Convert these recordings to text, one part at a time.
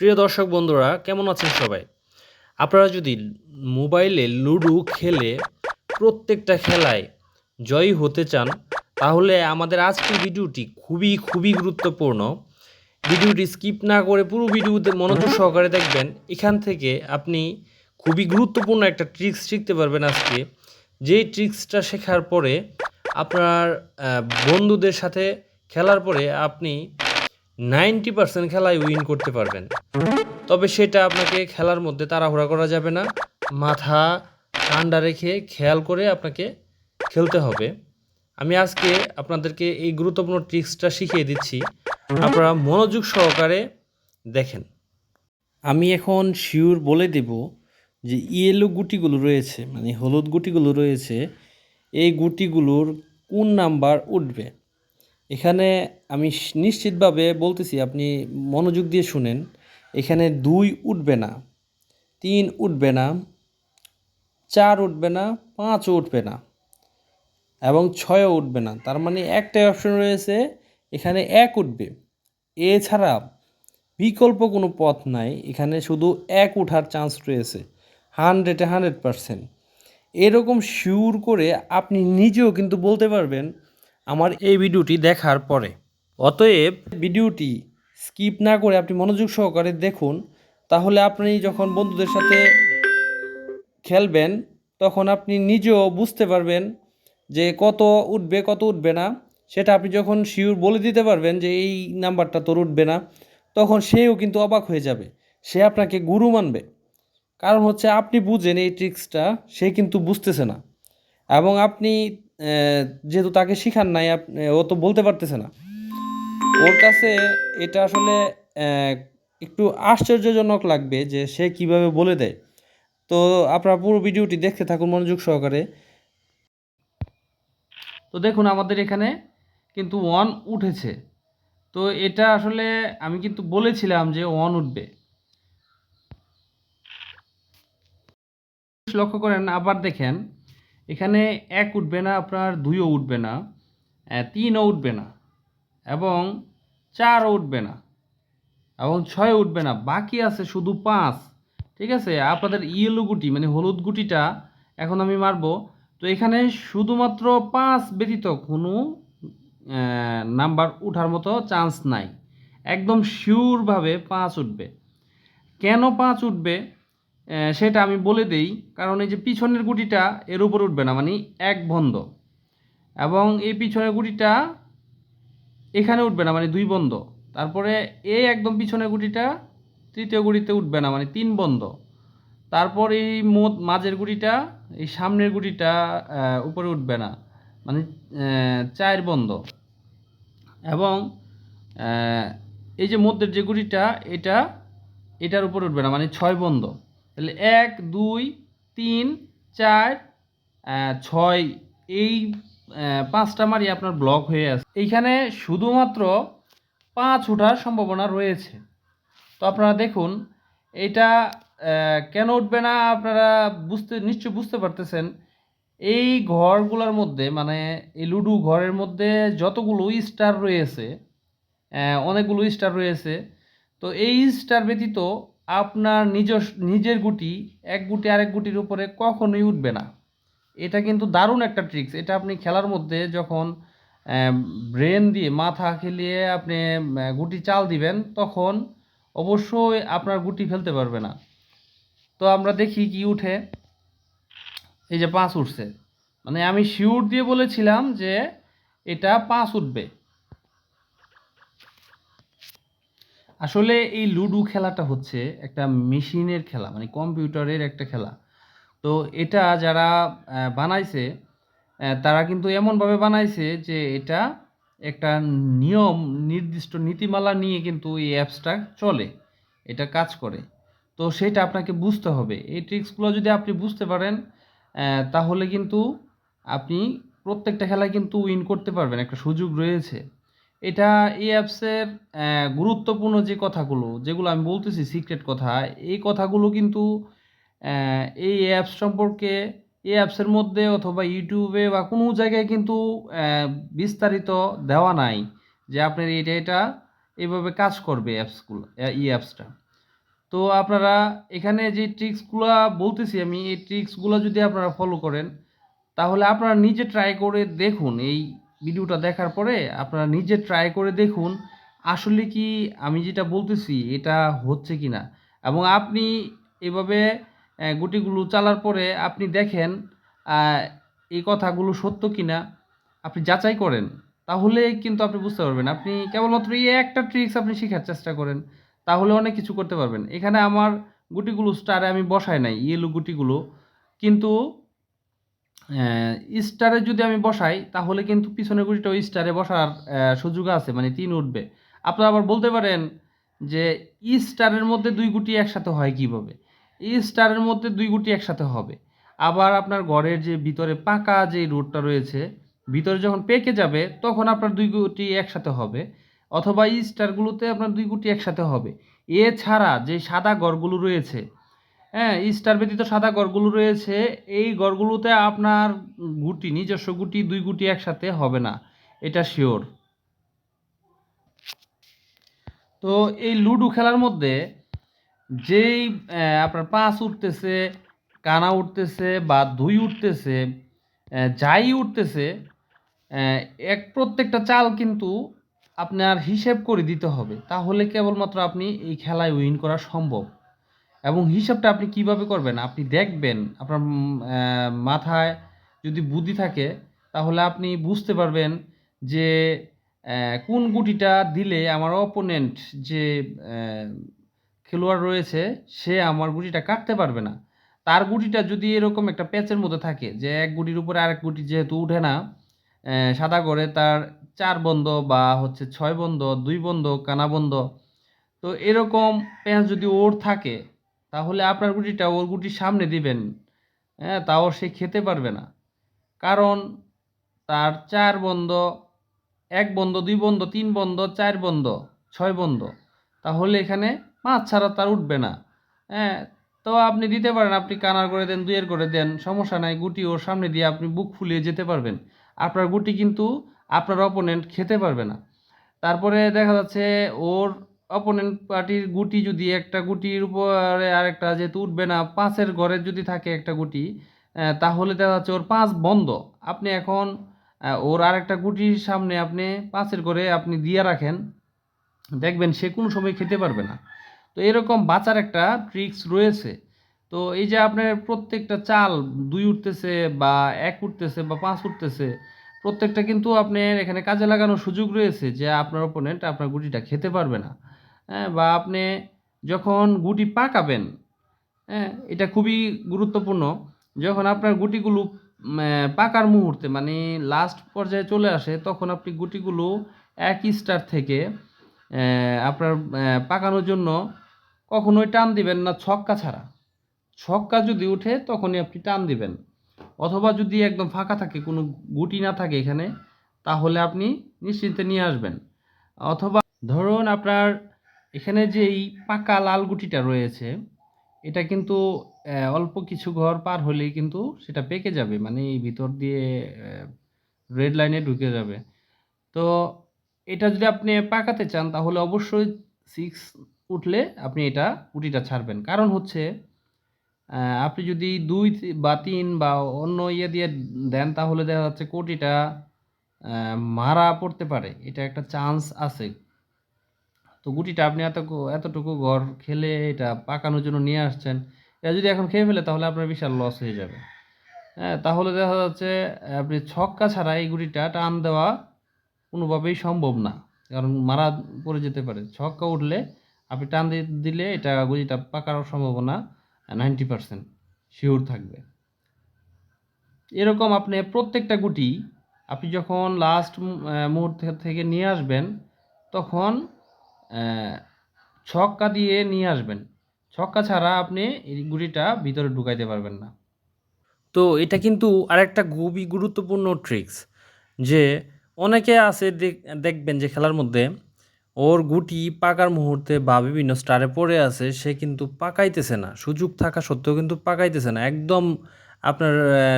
প্রিয় দর্শক বন্ধুরা, কেমন আছেন সবাই? আপনারা যদি মোবাইলে লুডো খেলে প্রত্যেকটা খেলায় জয়ী হতে চান, তাহলে আমাদের আজকের ভিডিওটি খুবই খুবই গুরুত্বপূর্ণ। ভিডিওটি স্কিপ না করে পুরো ভিডিওতে মনোযোগ সহকারে দেখবেন। এখান থেকে আপনি খুবই গুরুত্বপূর্ণ একটা ট্রিক্স শিখতে পারবেন আজকে। যেই ট্রিক্সটা শেখার পরে আপনার বন্ধুদের সাথে খেলার পরে আপনি নাইনটি পার্সেন্ট খেলায় উইন করতে পারবেন। তবে সেটা আপনাকে খেলার মধ্যে তাড়াহুড়া করা যাবে না। মাথা ঠান্ডা রেখে খেয়াল করে আপনাকে খেলতে হবে। আমি আজকে আপনাদেরকে এই গুরুত্বপূর্ণ ট্রিক্সটা শিখিয়ে দিচ্ছি। আপনারা মনোযোগ সহকারে দেখেন। আমি এখন শিওর বলে দেব যে ইয়েলো গুটিগুলো রয়েছে মানে হলুদ গুটিগুলো রয়েছে, এই গুটিগুলোর কোন নাম্বার উঠবে? এখানে আমি নিশ্চিতভাবে বলতেছি, আপনি মনোযোগ দিয়ে শুনেন, এখানে দুই উঠবে না, তিন উঠবে না, চার উঠবে না, পাঁচও উঠবে না এবং ছয়ও উঠবে না। তার মানে একটাই অপশন রয়েছে, এখানে এক উঠবে। এছাড়া বিকল্প কোনো পথ নাই, এখানে শুধু এক ওঠার চান্স রয়েছে হান্ড্রেডে হান্ড্রেড পারসেন্ট এরকম শিওর করে আপনি নিজেও কিন্তু বলতে পারবেন আমার এই ভিডিওটি দেখার পরে। অতএব ভিডিওটি স্কিপ না করে আপনি মনোযোগ সহকারে দেখুন, তাহলে আপনি যখন বন্ধুদের সাথে খেলবেন, তখন আপনি নিজেও বুঝতে পারবেন যে কত উঠবে কত উঠবে না। সেটা আপনি যখন শিওর বলে দিতে পারবেন যে এই নাম্বারটা তোর উঠবে না, তখন সেও কিন্তু অবাক হয়ে যাবে। সে আপনাকে গুরু মানবে। কারণ হচ্ছে আপনি বুঝেন এই ট্রিক্সটা সে কিন্তু বুঝতেছে না। এবং আপনি যেহেতু তাকে শিখান নাই ও তো বলতে পারতেছে না। ওর কাছে এটা আসলে একটু আশ্চর্যজনক লাগবে যে সে কীভাবে বলে দেয়। তো আপনারা পুরো ভিডিওটি দেখতে থাকুন মনোযোগ সহকারে। তো দেখুন, আমাদের এখানে কিন্তু ওয়ান উঠেছে। তো এটা আসলে আমি কিন্তু বলেছিলাম যে ওয়ান উঠবে। লক্ষ্য করেন, আবার দেখেন এখানে এক উঠবে না, আপনার দুইও উঠবে না তিনও উঠবে না, এবং চারও উঠবে না, এবং ছয় উঠবে না, বাকি আছে শুধু পাঁচ, ঠিক আছে? আপনাদের ইয়েলো গুটি মানে হলুদ গুটিটা এখন আমি মারবো। তো এখানে শুধুমাত্র পাঁচ ব্যতীত কোনো নাম্বার উঠার মতো চান্স নাই। একদম শিওরভাবে পাঁচ উঠবে। কেন পাঁচ উঠবে? সেটা আমি বলে দেই, কারণ এই যে পিছনের গুটিটা এর উপর উঠবে না মানে এক বন্ধ। এবং এই পিছনের গুটিটা এখানে উঠবে না মানে দুই বন্ধ। তারপরে এই একদম পিছনের গুটিটা তৃতীয় গুটিতে উঠবে না মানে তিন বন্ধ। তারপর এই মাঝের গুটিটা, এই সামনের গুটিটা উপরে উঠবে না মানে চার বন্ধ। এবং এই যে মধ্যের যে গুটিটা, এটা, এটার উপর উঠবে না মানে ছয় বন্ধ। তাহলে এক, দুই, তিন, চার ছয়, এই পাঁচটা মারি আপনার ব্লক হয়ে আছে। এইখানে শুধুমাত্র পাঁচ ওঠার সম্ভাবনা রয়েছে। তো আপনারা দেখুন, এটা কেন উঠবে না আপনারা বুঝতে নিশ্চয় বুঝতে পারতেছেন। এই ঘরগুলোর মধ্যে মানে এই লুডু ঘরের মধ্যে যতগুলো স্টার রয়েছে অনেকগুলো স্টার রয়েছে, তো এই স্টার ব্যতীত আপনার নিজস নিজের গুটি, এক গুটি আরেক গুটির উপরে কখনোই উঠবে না। এটা কিন্তু দারুণ একটা ট্রিক্স এটা আপনি খেলার মধ্যে যখন ব্রেন দিয়ে মাথা খেলিয়ে আপনি গুটি চাল দিবেন, তখন অবশ্যই আপনার গুটি ফেলতে পারবে না। তো আমরা দেখি কি উঠে। এই যে পাঁচ উঠছে। মানে আমি শিওর দিয়ে বলেছিলাম যে এটা পাঁচ উঠবে। আসলে এই লুডো খেলাটা হচ্ছে একটা মেশিনের খেলা মানে কম্পিউটারের একটা খেলা। তো এটা যারা বানাইছে তারা কিন্তু এমনভাবে বানাইছে যে এটা একটা নিয়ম, নির্দিষ্ট নীতিমালা নিয়ে কিন্তু এই অ্যাপসটা চলে, এটা কাজ করে। তো সেটা আপনাকে বুঝতে হবে। এই ট্রিক্সগুলো যদি আপনি বুঝতে পারেন তাহলে কিন্তু আপনি প্রত্যেকটা খেলায় কিন্তু উইন করতে পারবেন, একটা সুযোগ রয়েছে। এটা এই অ্যাপসের গুরুত্বপূর্ণ যে কথাগুলো, যেগুলো আমি বলতেছি সিক্রেট কথা, এই কথাগুলো কিন্তু এই অ্যাপস সম্পর্কে, এই অ্যাপসের মধ্যে অথবা ইউটিউবে বা কোনো জায়গায় কিন্তু বিস্তারিত দেওয়া নাই যে আপনার এটা এটা এভাবে কাজ করবে অ্যাপসগুলো এই অ্যাপসটা তো আপনারা এখানে যে ট্রিক্সগুলো বলতেছি আমি, এই ট্রিক্সগুলো যদি আপনারা ফলো করেন, তাহলে আপনারা নিজে ট্রাই করে দেখুন এই ভিডিওটা দেখার পরে আপনারা নিজে ট্রাই করে দেখুন, আসলে কি আমি যেটা বলতেছি এটা হচ্ছে কি না এবং আপনি এভাবে গুটিগুলো চালার পরে আপনি দেখেন এই কথাগুলো সত্য কি না আপনি যাচাই করেন, তাহলে কিন্তু আপনি বুঝতে পারবেন। আপনি কেবলমাত্র এই একটা ট্রিক্স আপনি শেখার চেষ্টা করেন, তাহলে অনেক কিছু করতে পারবেন। এখানে আমার গুটিগুলো স্টারে আমি বসাই নাই ইয়েলো গুটিগুলো। কিন্তু স্টারে যদি আমি বসাই, তাহলে কিন্তু পিছনের গুটিটা ওই স্টারে বসার সুযোগ আছে মানে তিন উঠবে। আপনারা আবার বলতে পারেন যে ই স্টারের মধ্যে দুই গুটি একসাথে হয় কীভাবে? ই স্টারের মধ্যে দুই গুটি একসাথে হবে। আবার আপনার ঘরের যে ভিতরে পাকা যে রোডটা রয়েছে, ভিতরে যখন পেকে যাবে, তখন আপনার দুই গুটি একসাথে হবে, অথবা ই স্টারগুলোতে আপনার দুই গুটি একসাথে হবে। এছাড়া যে সাদা ঘরগুলো রয়েছে হ্যাঁ স্টার ব্যতীত সাদা গড়গুলো রয়েছে। এই গড়গুলোতে আপনার গুটি, নিজস্ব গুটি, দুই গুটি একসাথে হবে না। এটা শিওর তো এই লুডো খেলার মধ্যে যেই আপনার পাঁচ উঠতেছে, কানা উঠতেছে বা দুই উঠতেছে যাই উঠতেছে এক প্রত্যেকটা চাল কিন্তু আপনার হিসেব করে দিতে হবে। তাহলে কেবলমাত্র আপনি এই খেলায় উইন করা সম্ভব। এবং হিসাবটা আপনি কীভাবে করবেন? আপনি দেখবেন আপনার মাথায় যদি বুদ্ধি থাকে, তাহলে আপনি বুঝতে পারবেন যে কোন গুটিটা দিলে আমার অপোনেন্ট যে খেলোয়াড় রয়েছে, সে আমার গুটিটা কাটতে পারবে না। তার গুটিটা যদি এরকম একটা প্যাচের মধ্যে থাকে যে, এক গুটির উপরে আরেক গুটি যেহেতু উঠে না সাদা করে তার চার বন্ধ বা হচ্ছে ছয় বন্ধ, দুই বন্ধ, কানা বন্ধ, তো এরকম প্যাঁচ যদি ওর থাকে তাহলে আপনার গুটিটা ওর গুটির সামনে দিবেন। হ্যাঁ তাও সে খেতে পারবে না। কারণ তার চার বন্ধ, এক বন্ধ, দুই বন্ধ, তিন বন্ধ, চার বন্ধ, ছয় বন্ধ। তাহলে এখানে মাছ ছাড়া তার উঠবে না। হ্যাঁ তো আপনি দিতে পারেন, আপনি কানার করে দেন, দুইয়ের করে দেন, সমস্যা নাই, গুটি ওর সামনে দিয়ে আপনি বুক ফুলিয়ে যেতে পারবেন। আপনার গুটি কিন্তু আপনার অপোনেন্ট খেতে পারবে না। তারপরে দেখা যাচ্ছে ওর অপোনেন্ট পার্টির গুটি যদি একটা গুটির উপরে আরেকটা যেহেতু উঠবে না, পাঁচের ঘরে যদি থাকে একটা গুটি তাহলে দেখা যাচ্ছে ওর পাঁচ বন্ধ। আপনি এখন ওর আরেকটা গুটির সামনে আপনি পাঁচের ঘরে আপনি দিয়ে রাখেন, দেখবেন সে কোনো সময় খেতে পারবে না। তো এরকম বাঁচার একটা ট্রিক্স রয়েছে। তো এই যে আপনার প্রত্যেকটা চাল দুই উঠতেছে বা এক উঠতেছে বা পাঁচ উঠতেছে, প্রত্যেকটা কিন্তু আপনার এখানে কাজে লাগানোর সুযোগ রয়েছে যে আপনার ওপোনেন্ট আপনার গুটিটা খেতে পারবে না। হ্যাঁ বা আপনি যখন গুটি পাকাবেন হ্যাঁ এটা খুবই গুরুত্বপূর্ণ। যখন আপনার গুটিগুলো পাকার মুহূর্তে মানে লাস্ট পর্যায়ে চলে আসে, তখন আপনি গুটিগুলো এক স্টার থেকে আপনার পাকানোর জন্য কখনোই টান দিবেন না ছক্কা ছাড়া। ছক্কা যদি উঠে, তখনই আপনি টান দিবেন। অথবা যদি একদম ফাঁকা থাকে, কোনো গুটি না থাকে এখানে, তাহলে আপনি নিশ্চিন্তে নিয়ে আসবেন। অথবা ধরুন আপনার এখানে যে এই পাকা লাল গুটিটা রয়েছে, এটা কিন্তু অল্প কিছু ঘর পার হলেই কিন্তু সেটা পেকে যাবে মানে এই ভিতর দিয়ে রেড লাইনে ঢুকে যাবে। তো এটা যদি আপনি পাকাতে চান, তাহলে অবশ্যই সিক্স উঠলে আপনি এটা গুটিটা ছাড়বেন। কারণ হচ্ছে আপনি যদি দুই বা তিন বা অন্য ইয়ে দিয়ে দেন, তাহলে দেখা যাচ্ছে কোটিটা মারা পড়তে পারে। এটা একটা চান্স আছে। তো গুটিটা আপনি এত এতটুকু ঘর খেলে এটা পাকানোর জন্য নিয়ে আসছেন, এটা যদি এখন খেয়ে ফেলে তাহলে আপনার বিশাল লস হয়ে যাবে। হ্যাঁ তাহলে দেখা যাচ্ছে আপনি ছক্কা ছাড়া এই গুটিটা টান দেওয়া কোনোভাবেই সম্ভব না, কারণ মারা পড়ে যেতে পারে। ছক্কা উঠলে আপনি টান দিলে এটা গুটিটা পাকার সম্ভাবনা নাইনটি পার্সেন্ট শিওর থাকবে। এরকম আপনি প্রত্যেকটা গুটি আপনি যখন লাস্ট মুহূর্ত থেকে নিয়ে আসবেন, তখন ছক্কা দিয়ে নিয়ে আসবেন। ছক্কা ছাড়া আপনি এই গুটিটা ভিতরে ঢুকাইতে পারবেন না। তো এটা কিন্তু আরেকটা খুবই গুরুত্বপূর্ণ ট্রিক্স যে অনেকে আছে দেখ- দেখবেন যে খেলার মধ্যে ওর গুটি পাকার মুহূর্তে বা বিভিন্ন স্টারে পড়ে আছে, সে কিন্তু পাকাইতেছে না। সুযোগ থাকা সত্ত্বেও কিন্তু পাকাইতেছে না। একদম আপনার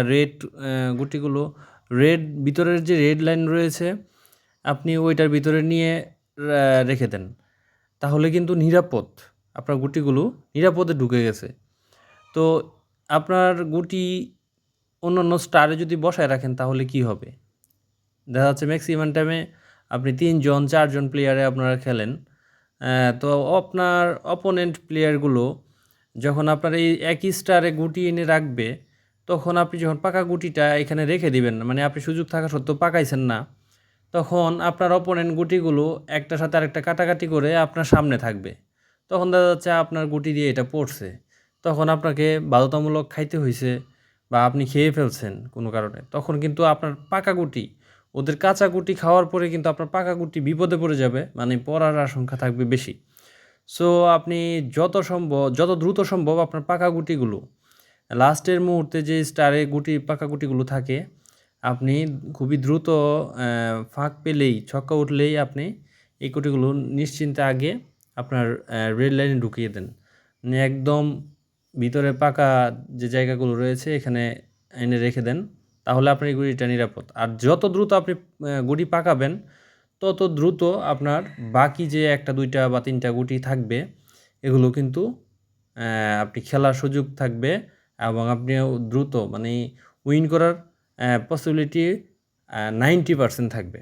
রেড গুটিগুলো রেড ভিতরের যে রেড লাইন রয়েছে, আপনি ওইটার ভিতরে নিয়ে রেখে দেন। তাহলে কিন্তু নিরাপদ। আপনার গুটিগুলো নিরাপদে ঢুকে গেছে। তো আপনার গুটি অন্য অন্য স্টারে যদি বসায় রাখেন তাহলে কি হবে? দেখা যাচ্ছে ম্যাক্সিমাম টাইমে আপনি তিনজন, চারজন প্লেয়ারে আপনারা খেলেন। তো আপনার অপোনেন্ট প্লেয়ারগুলো যখন আপনার এই একই স্টারে গুটি এনে রাখবে, তখন আপনি যখন পাকা গুটিটা এখানে রেখে দিবেন মানে আপনি সুযোগ থাকা সত্ত্বেও পাকাইছেন না তখন আপনার অপোনেন্ট গুটিগুলো একটার সাথে আরেকটা কাটাকাটি করে আপনার সামনে থাকবে। তখন দেখা যাচ্ছে আপনার গুটি দিয়ে এটা পড়ছে। তখন আপনাকে বাধ্যতামূলক খাইতে হয়েছে বা আপনি খেয়ে ফেলছেন কোনো কারণে। তখন কিন্তু আপনার পাকা গুটি, ওদের কাঁচা গুটি খাওয়ার পরে কিন্তু আপনার পাকা গুটি বিপদে পড়ে যাবে মানে পড়ার আশঙ্কা থাকবে বেশি। সো আপনি যত সম্ভব, যত দ্রুত সম্ভব আপনার পাকা গুটিগুলো লাস্টের মুহূর্তে যে স্টারে গুটি, পাকা গুটিগুলো থাকে আপনি খুবই দ্রুত ফাঁক পেলেই, ছক্কা উঠলেই আপনি এই গুটিগুলো নিশ্চিন্তে আগে আপনার রেড লাইনে ঢুকিয়ে দেন। মানে একদম ভিতরে পাকা যে জায়গাগুলো রয়েছে, এখানে এনে রেখে দেন। তাহলে আপনার এই গুটিটা নিরাপদ। আর যত দ্রুত আপনি গুটি পাকাবেন, তত দ্রুত আপনার বাকি যে একটা, দুইটা বা তিনটা গুটি থাকবে, এগুলো কিন্তু আপনি খেলার সুযোগ থাকবে এবং আপনি দ্রুত মানে উইন করার পসিবিলিটি নাইনটি পার্সেন্ট থাকবে।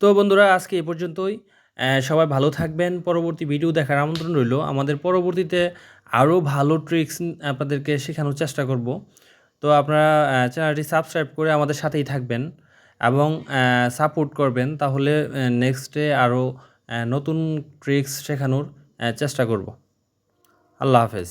তো বন্ধুরা, আজকে এই পর্যন্তই। সবাই ভালো থাকবেন। পরবর্তী ভিডিও দেখার আমন্ত্রণ রইল। আমাদের পরবর্তীতে আরও ভালো ট্রিক্স আপনাদেরকে শেখানোর চেষ্টা করব। তো আপনারা চ্যানেলটি সাবস্ক্রাইব করে আমাদের সাথেই থাকবেন এবং সাপোর্ট করবেন। তাহলে নেক্সটে আরও নতুন ট্রিক্স শেখানোর চেষ্টা করব। আল্লাহ হাফেজ।